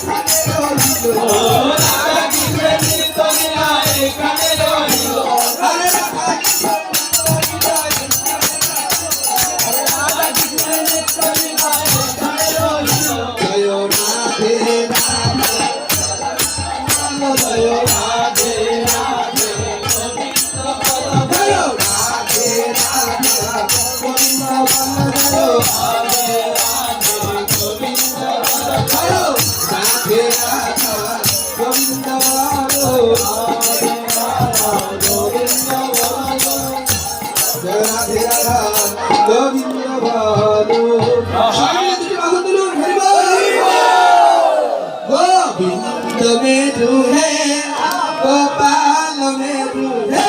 Thank go. Govind में रू है गोपाल में रू है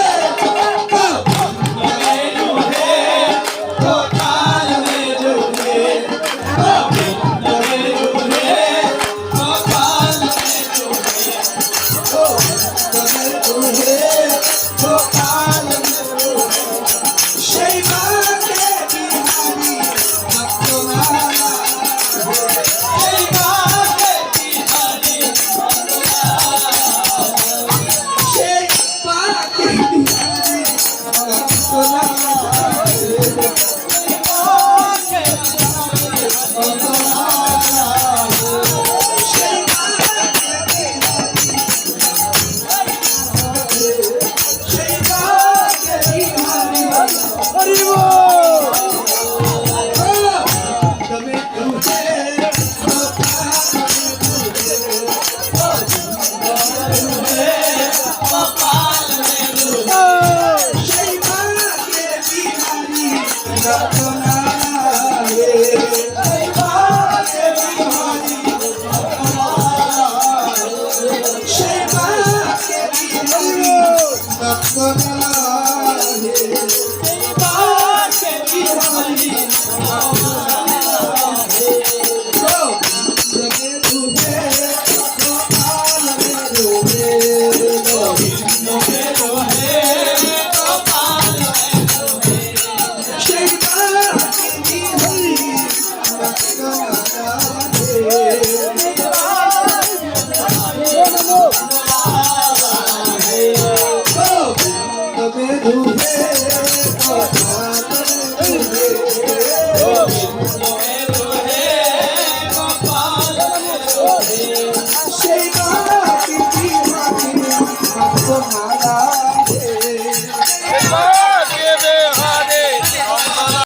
Not going